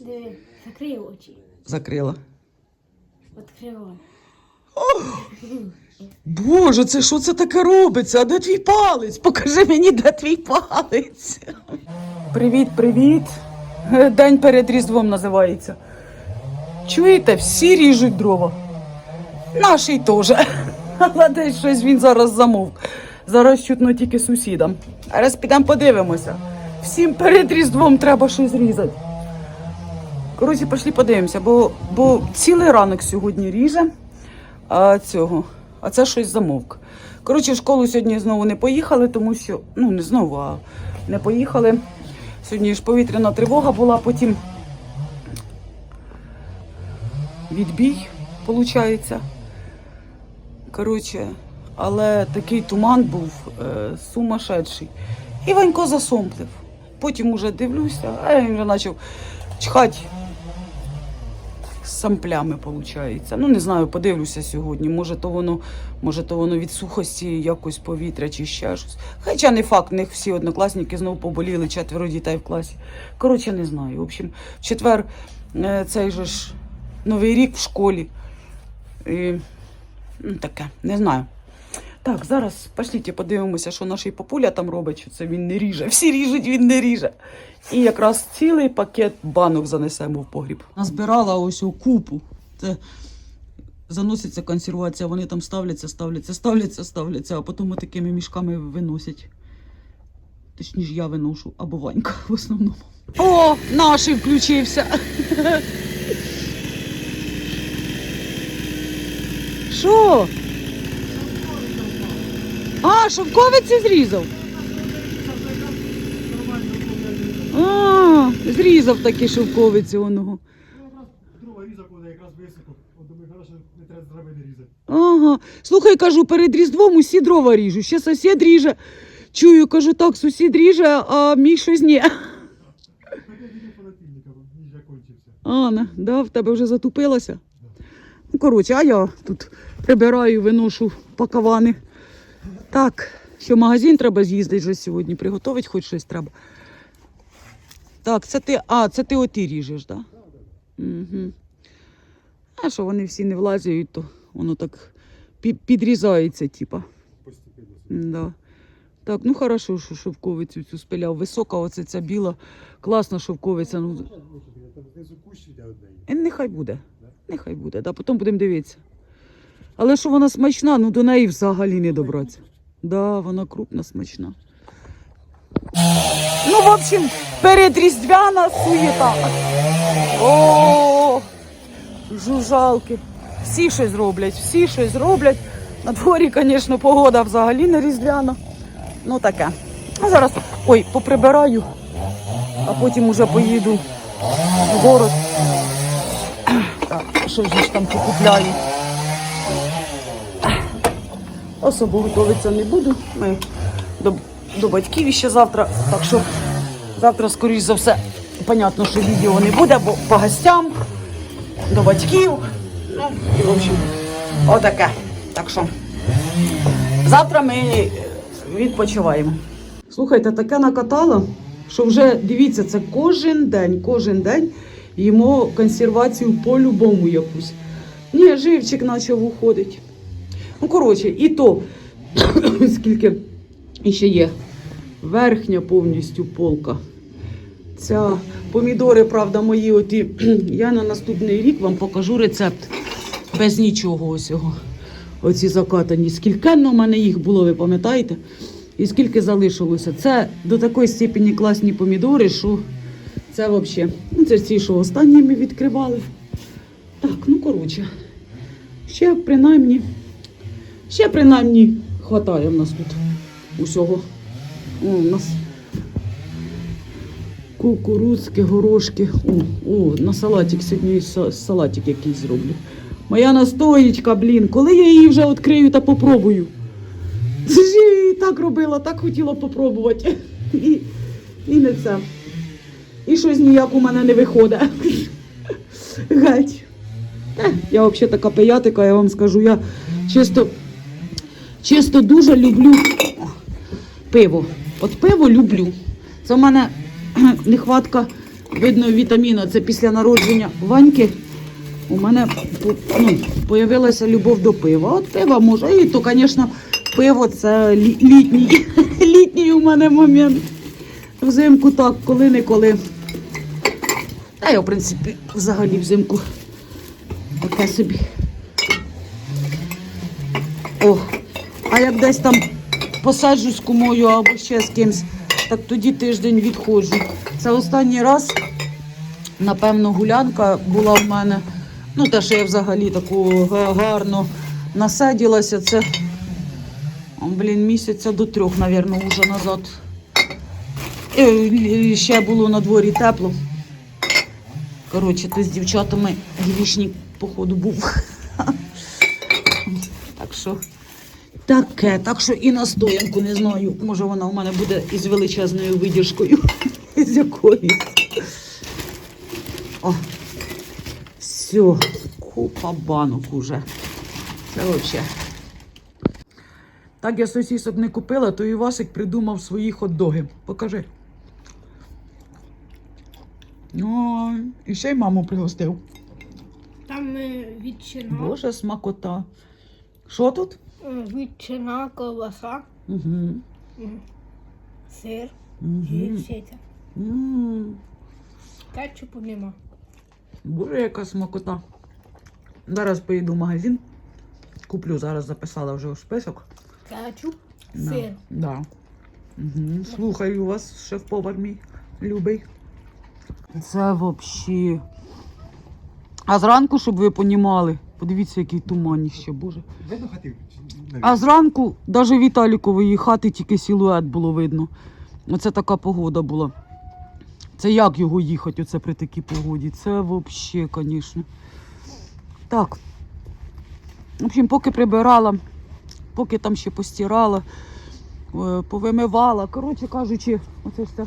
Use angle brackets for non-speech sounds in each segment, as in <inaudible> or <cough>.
Диви, закрий очі. Закрила. Відкривай. Боже, це що це таке робиться? А де твій палець? Покажи мені, де твій палець. Привіт, привіт. Е, День перед Різдвом називається. Чуєте, всі ріжуть дрова. Наший теж. Але десь щось він зараз замовк. Зараз чутно тільки сусідам. А раз підемо подивимося. Всім перед Різдвом треба щось різати. Коротше, пішли подивимося, бо, бо цілий ранок сьогодні ріже а, цього. А це щось замовк. Коротше, в школу сьогодні знову не поїхали, тому що, ну не знову, а не поїхали. Сьогодні ж повітряна тривога була, потім відбій, виходить. Коротше, але такий туман був е, сумасшедший. І Ванько засомплив. Потім уже дивлюся, а він вже почав чхати самплями, виходить. Ну, не знаю, подивлюся сьогодні. Може, то воно, може, то воно від сухості якось повітря чи ще щось. Хоча не факт, них всі однокласники знову поболіли, четверо дітей в класі. Коротше, не знаю. В общем, в четвер е, цей же ж новий рік в школі. І, ну, таке, не знаю. Так, зараз пошліть подивимося, що наш папуля там робить, що це він не ріже. Всі ріжуть, він не ріже. І якраз цілий пакет банок занесемо в погріб. Назбирала ось у купу. Це заноситься консервація, вони там ставляться, ставляться, ставляться, ставляться, а потім такими мішками виносять. Точніше, я виношу, або Ванька в основному. О, наш включився. Що? А, шовковиці зрізав. А, зрізав такі шовковиці оного. Ага. Слухай, кажу, перед Різдвом усі дрова ріжу. Ще сусід ріже. Чую, кажу, так, сусід ріже, а мій щось ні. Ана, да, в тебе вже затупилося? Ну, коротше, а я тут прибираю, виношу пакавани. Так, в магазин треба з'їздити вже сьогодні, приготувати хоч щось треба. Так, це ти, а, це ти оті ріжеш, так? Да? Угу. А що вони всі не влазять, то воно так підрізається, типа. Да. Так, ну хорошо, що шовковицю цю спиляв. Висока, оце ця біла, класна шовковиця. Ну. Е, Нехай буде. Нехай буде, да, потім будемо дивитися. Але що вона смачна, ну до неї взагалі не добратися. Да, вона крупна, смачна. Ну, в общем, передріздвяна суєта. О, жужалки. Всі щось роблять, всі щось роблять. На дворі, звісно, погода взагалі не різдвяна. Ну таке. А зараз ой, поприбираю, а потім уже поїду в город. Так, що ж там покупляю? Особо готуватися не буду. Ми до, до батьків ще завтра. Так що завтра, скоріш за все, понятно, що відео не буде, бо по гостям, до батьків. Ну, і в общем, отаке. Так що завтра ми відпочиваємо. Слухайте, таке накатало, що вже дивіться, це кожен день, кожен день їмо консервацію по-любому якусь. Ні, живчик почав уходить. Ну, коротше, і то, <coughs> скільки ще є верхня повністю полка. Ця помідори, правда, мої оті. <clears throat> Я на наступний рік вам покажу рецепт без нічого ось. Оці закатані. Скільки в мене їх було, ви пам'ятаєте? І скільки залишилося. Це до такої степені класні помідори, що це взагалі. Ну, це ці, що останні ми відкривали. Так, ну коротше. Ще принаймні. Ще принаймні хватає в нас тут усього. О, у нас кукурудзки, горошки. О, о, на салатик сьогодні салатик якийсь зроблю. Моя настоїчка, блін, коли я її вже відкрию та попробую. Це ж я її так робила, так хотіла попробувати. І, і не це. І щось ніяк у мене не виходить. Геть. Я взагалі така пиятика, я вам скажу. Я чисто, чисто дуже люблю пиво. От пиво люблю. Це в мене <clears throat> нехватка видно вітаміна. Це після народження Ваньки. У мене ну, появилася любов до пива. От пива може. І то, звісно, пиво це літній, <laughs> літній у мене момент. Взимку так, коли-неколи. Та я, в принципі, взагалі взимку таке собі. О, а як десь там посаджу з кумою або ще з кимсь, так тоді тиждень відходжу. Це останній раз, напевно, гулянка була в мене. Ну, те, що я взагалі таку га- гарно насадилася, це, блін, місяця до трьох, напевно, вже назад. І ще було на дворі тепло. Коротше, ти з дівчатами грішник, походу, був. <laughs> Так що таке, так що і настоянку не знаю. Може вона у мене буде із величезною видержкою. <laughs> З якоюсь. О, все, купа банок уже. Це взагалі. Так я сосісок не купила, то Івасик придумав свої хот-доги. Покажи. Ой, і ще й маму пригостив. Там е, ветчина, Боже, смакота. Що тут? Ветчина, ковбаса, Угу. сир і Угу. все Кетчупу нема. Боже, яка смакота. Зараз поїду в магазин. Куплю, зараз записала вже у список. Кетчуп, Да. сир. Да. Угу. Слухаю вас, шеф-повар мій любий. Це взагалі. А зранку, щоб ви понімали, подивіться, який туманіще, боже. А зранку навіть Віталікової хати тільки силует було видно. Оце така погода була. Це як його їхати оце при такій погоді? Це взагалі, звісно. Так. В общем, поки прибирала, поки там ще постирала, е, повимивала. Коротше кажучи, оце ця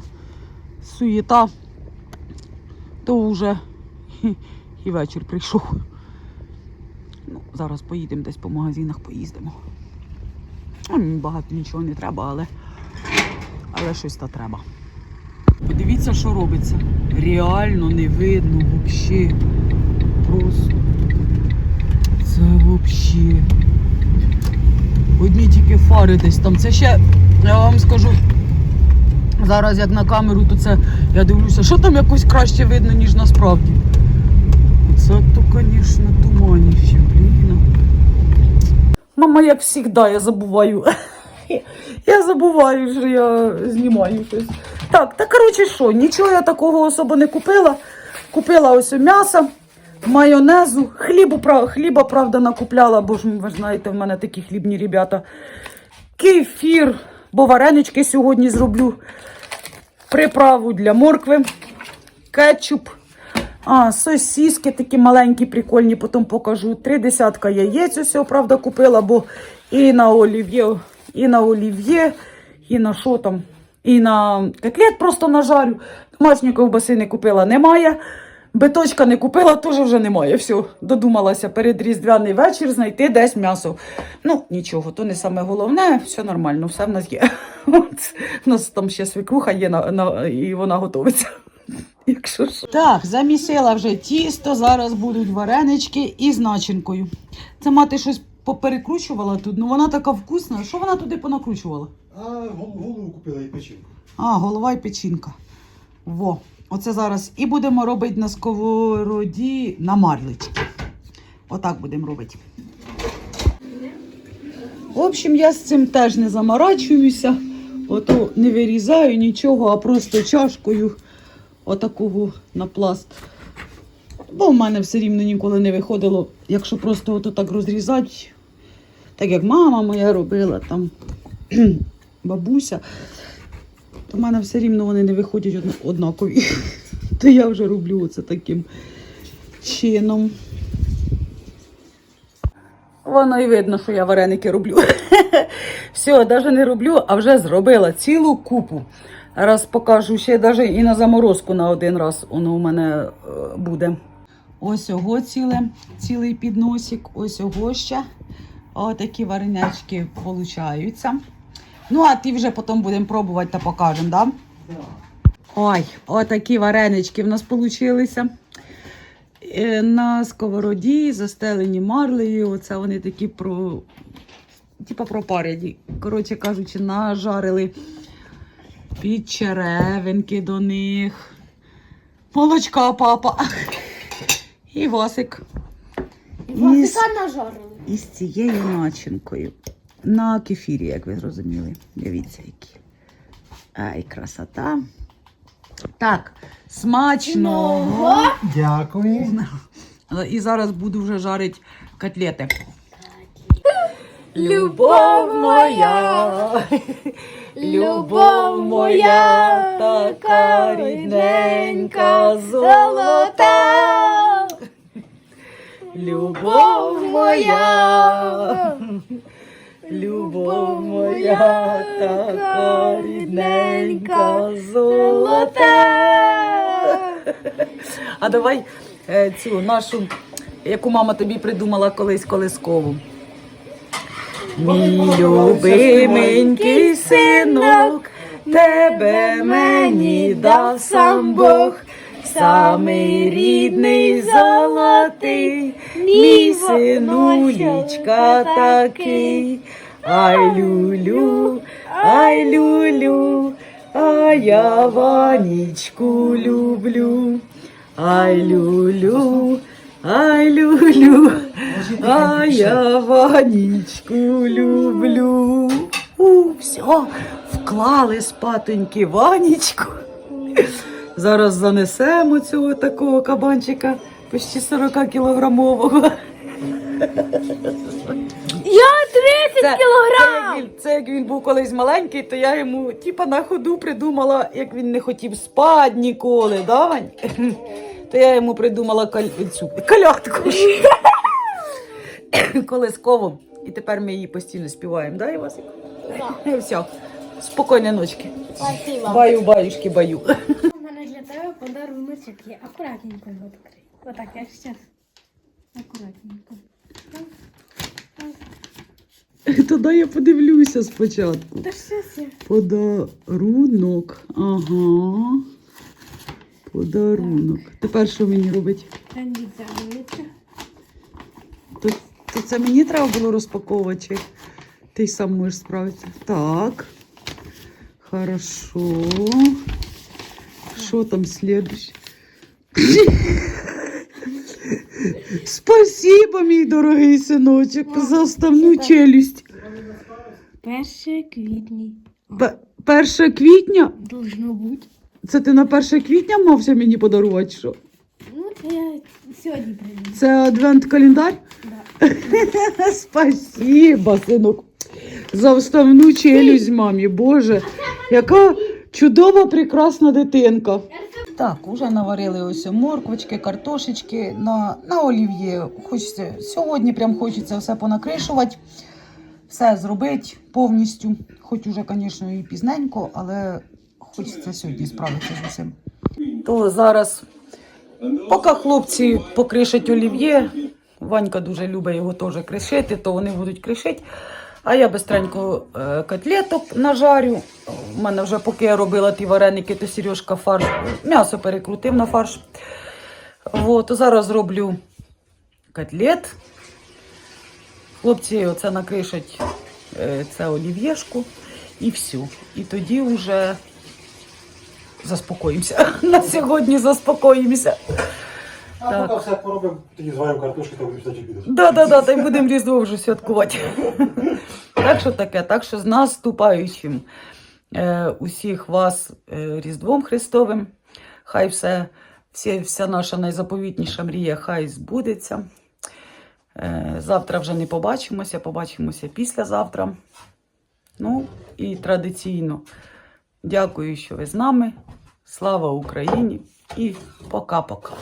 суєта, то вже <laughs> і вечір прийшов. Ну, зараз поїдемо десь по магазинах, поїздимо. Ну, багато нічого не треба, але, але щось та треба. Подивіться, що робиться. Реально не видно взагалі. Просто. Це взагалі. Одні тільки фари десь там. Це ще, я вам скажу, зараз як на камеру, то це я дивлюся, що там якось краще видно, ніж насправді. Це то, звісно, туманіще, блін. Мама, як завжди, я забуваю. <laughs> Я забуваю, що я знімаю щось. Так, та коротше що, нічого я такого особо не купила. Купила ось м'ясо, майонезу, хлібу, хліба, правда, накупляла, бо ж ви знаєте, в мене такі хлібні ребята. Кефір, бо варенички сьогодні зроблю. Приправу для моркви, кетчуп. А, сосіски такі маленькі, прикольні, потім покажу. Три десятка яєць усього, правда, купила, бо і на олів'є, і на олів'є, і на що там, і на котлет просто нажарю. Домашньої ковбаси не купила, немає. Биточка не купила, теж вже немає. Все, додумалася перед різдвяний вечір знайти десь м'ясо. Ну, нічого, то не саме головне, все нормально, все в нас є. <laughs> От, у нас там ще свекруха є, на, на, і вона готовиться. Якщо що. Так, замісила вже тісто, зараз будуть варенички із начинкою. Це мати щось поперекручувала тут, ну вона така вкусна. Що вона туди понакручувала? А голову купила і печінку. А, голова і печінка. Во. Оце зараз і будемо робити на сковороді на марлечки. Отак будемо робити. В общем, я з цим теж не заморачуюся. Ото не вирізаю нічого, а просто чашкою отакого на пласт. Бо в мене все рівно ніколи не виходило, якщо просто ото так розрізати, так як мама моя робила, там <clears throat> бабуся, то в мене все рівно вони не виходять однакові. <laughs> То я вже роблю оце таким чином. Воно і видно, що я вареники роблю. <laughs> Все, навіть не роблю, а вже зробила цілу купу. Раз покажу ще навіть і на заморозку на один раз воно у мене е, буде. Ось ого ціле, цілий підносик, ось ого ще. Отакі варенячки получаються. Ну, а ті вже потім будемо пробувати та покажемо, так? Да? Ой, отакі варенички в нас получилися. Е, На сковороді застелені марлею. Оце вони такі про. Типа пропарені. Коротше кажучи, нажарили під черевинки до них. Молочка, папа. І Васик. Із, Васика нажарили. із цією начинкою. На кефірі, як ви зрозуміли. Дивіться, які. Ай, красота. Так, смачного. Дякую. І зараз буду вже жарити котлети. Любов моя, <laughs> любов моя, така рідненька, золота. Любов моя, любов моя, така рідненька, золота. А давай е, цю нашу, яку мама тобі придумала колись колискову. Мій любименький синок, тебе мені дав сам Бог, самий рідний золотий, мій синулічка такий. Ай люлю, ай люлю, а я Ванічку люблю. Ай люлю, ай люлю, а я Ванічку люблю. У, все, вклали спатоньки Ванічку. Зараз занесемо цього такого кабанчика почти 40 кілограмового. Я 30 Це, кілограм. Це, як він- це як він був колись маленький, то я йому типа на ходу придумала, як він не хотів спати ніколи, да, Вань? То я йому придумала каль... цю калятку. <laughs> Колискову. І тепер ми її постійно співаємо, да, Івасик? Все. Спокійної ночки. Спасибо. Баю, баюшки, баю. У мене для тебе подаруночок є. Акуратненько його відкрий. Отак, я зараз. Акуратненько. Тоді я подивлюся спочатку. Та щось. Подарунок. Ага. Подарунок. Тепер що мені робить? То, то це мені треба було розпаковувати, чи ти сам можеш справитися? Так. Хорошо. Що там слідуще? Спасибо, мій дорогий синочок, за оставну челюсть. Перше квітні. П- 1 квітня? Должно бути. Це ти на 1 квітня мався мені подарувати що? Ну, це я сьогодні прийду. Це адвент-календар? Да. <laughs> Спасибо, синок, за вставну челюсть мамі. Боже, яка чудова, прекрасна дитинка. Так, уже наварили ось морквочки, картошечки на, на олів'є. Хочеться сьогодні прям хочеться все понакришувати, все зробити повністю. Хоч уже, звісно, і пізненько, але хочеться сьогодні справитися з усім. То зараз Поки хлопці покришать олів'є, Ванька дуже любить його теж кришити, то вони будуть кришити. А я бистренько е, котлеток нажарю. У мене вже поки я робила ті вареники, то Сережка фарш, м'ясо перекрутив на фарш. От, зараз зроблю котлет. Хлопці оце накришать е, це олів'єшку і все. І тоді вже заспокоїмося. <laughs> На сьогодні заспокоїмося. А Так. поки все поробимо, тоді зваримо картошки та будемо підеш. Да, да, да, та й будемо Різдво вже святкувати. <laughs> так що таке, так що з наступаючим е, усіх вас е, Різдвом Христовим. Хай все, всі, вся наша найзаповітніша мрія хай збудеться. Е, завтра вже не побачимося, побачимося післязавтра. Ну і традиційно дякую, що ви з нами. Слава Україні і пока-пока.